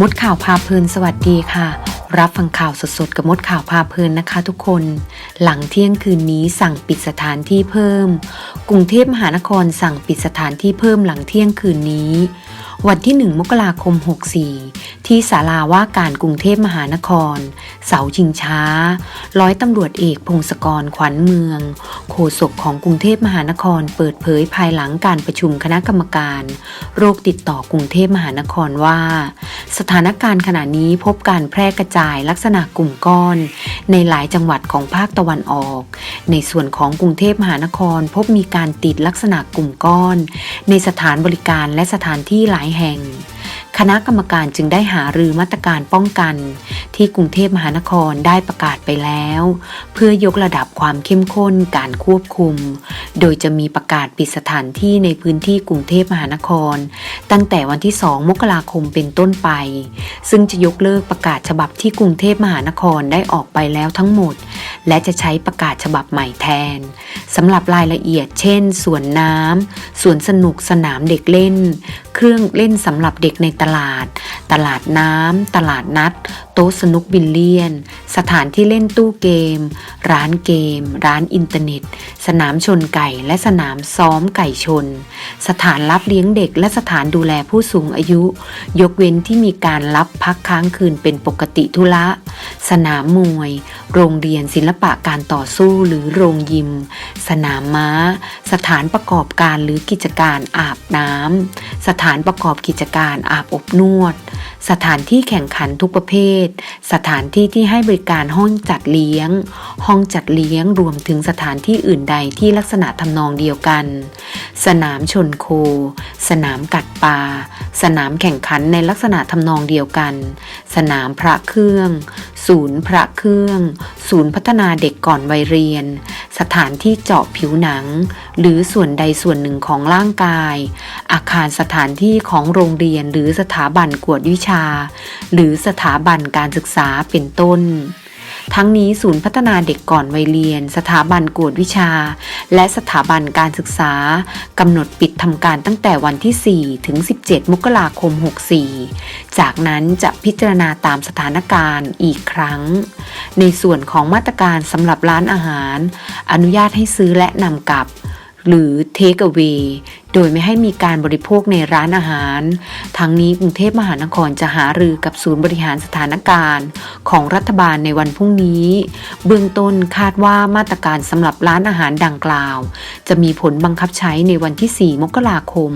มดข่าวพาเพลินสวัสดีค่ะ รับฟังข่าวสดๆ กับมดข่าวพาเพลินนะคะทุกคน หลังเที่ยงคืนนี้สั่งปิดสถานที่เพิ่ม กรุงเทพมหานครสั่งปิดสถานที่เพิ่มหลังเที่ยงคืนนี้ วันที่ 1 มกราคม 64 ที่ศาลาว่าการกรุงเทพมหานคร เสาชิงช้า ร้อยตำรวจเอกพงศกรขวัญเมือง โฆษกของกรุงเทพมหานครเปิดเผยภายหลังการประชุมคณะกรรมการ โรคติดต่อกรุงเทพมหานครว่า สถานการณ์ขณะนี้พบการแพร่กระจายลักษณะกลุ่มก้อน ในหลายจังหวัดของภาคตะวันออก ในส่วนของกรุงเทพมหานครพบมีการติดลักษณะกลุ่มก้อน ในสถานบริการและสถานที่หลายแห่ง คณะกรรมการจึงได้หารือมาตรการป้องกัน ที่กรุงเทพมหานครได้ประกาศไปแล้ว เพื่อยกระดับความเข้มข้นการควบคุม โดยจะมีประกาศปิดสถานที่ในพื้นที่กรุงเทพมหานคร ตั้งแต่วันที่ 2 มกราคมเป็นต้นไป ซึ่งจะยกเลิกประกาศฉบับที่กรุงเทพมหานครได้ออกไปแล้วทั้งหมด และจะใช้ประกาศฉบับใหม่แทนสำหรับรายละเอียด เช่นสวนน้ำสวนสนุกสนามเด็กเล่น เครื่องเล่นสำหรับเด็กในตลาด ตลาดน้ำ ตลาดนัด โต๊ะสนุกบิลเลียน สถานที่เล่นตู้เกม ร้านเกม ร้านอินเทอร์เน็ต สนามชนไก่และสนามซ้อมไก่ชน สถานรับเลี้ยงเด็กและสถานดูแลผู้สูงอายุ ยกเว้นที่มีการรับพักค้างคืนเป็นปกติธุระ สนามมวย โรงเรียนศิลปะการต่อสู้หรือโรงยิม สนามม้า สถานประกอบการหรือกิจการอาบน้ำสถานประกอบกิจการอาบอบนวดสถานที่แข่งขันทุกประเภท สถานที่ที่ให้บริการห้องจัดเลี้ยง ห้องจัดเลี้ยงรวมถึงสถานที่อื่นใดที่ลักษณะทำนองเดียวกัน สนามชนโค สนามกัดปลา สนามแข่งขันในลักษณะทำนองเดียวกัน สนามพระเครื่อง ศูนย์พระเครื่อง ศูนย์พัฒนาเด็กก่อนวัยเรียน สถานที่เจาะผิวหนัง หรือส่วนใดส่วนหนึ่งของร่างกาย อาคารสถานที่ของโรงเรียนหรือสถาบันกวดวิชา หรือสถาบันการศึกษาเป็นต้น ทั้งนี้ศูนย์พัฒนาเด็กก่อนวัยเรียน สถาบันกวดวิชา และสถาบันการศึกษากำหนดปิดทำการตั้งแต่วันที่ 4 ถึง 17 มกราคม 64 จากนั้นจะพิจารณาตามสถานการณ์อีกครั้ง ในส่วนของมาตรการสำหรับร้านอาหาร อนุญาตให้ซื้อและนำกลับหรือ Take away โดยไม่ให้มีการบริโภคในร้านอาหาร ทั้งนี้กรุงเทพมหานครจะหารือกับศูนย์บริหารสถานการณ์ ของรัฐบาลในวันพรุ่งนี้ เบื้องต้นคาดว่ามาตรการสำหรับร้านอาหารดังกล่าว จะมีผลบังคับใช้ในวันที่ 4 มกราคม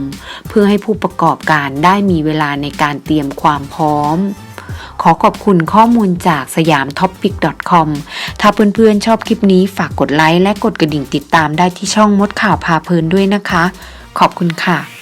เพื่อให้ผู้ประกอบการได้มีเวลาในการเตรียมความพร้อมขอขอบคุณข้อมูลจากสยามท็อปปิก .com ถ้าเพื่อนๆชอบคลิปนี้ฝากกดไลค์และกดกระดิ่งติดตามได้ที่ช่องมดข่าวพาเพลินด้วยนะคะ ขอบคุณค่ะ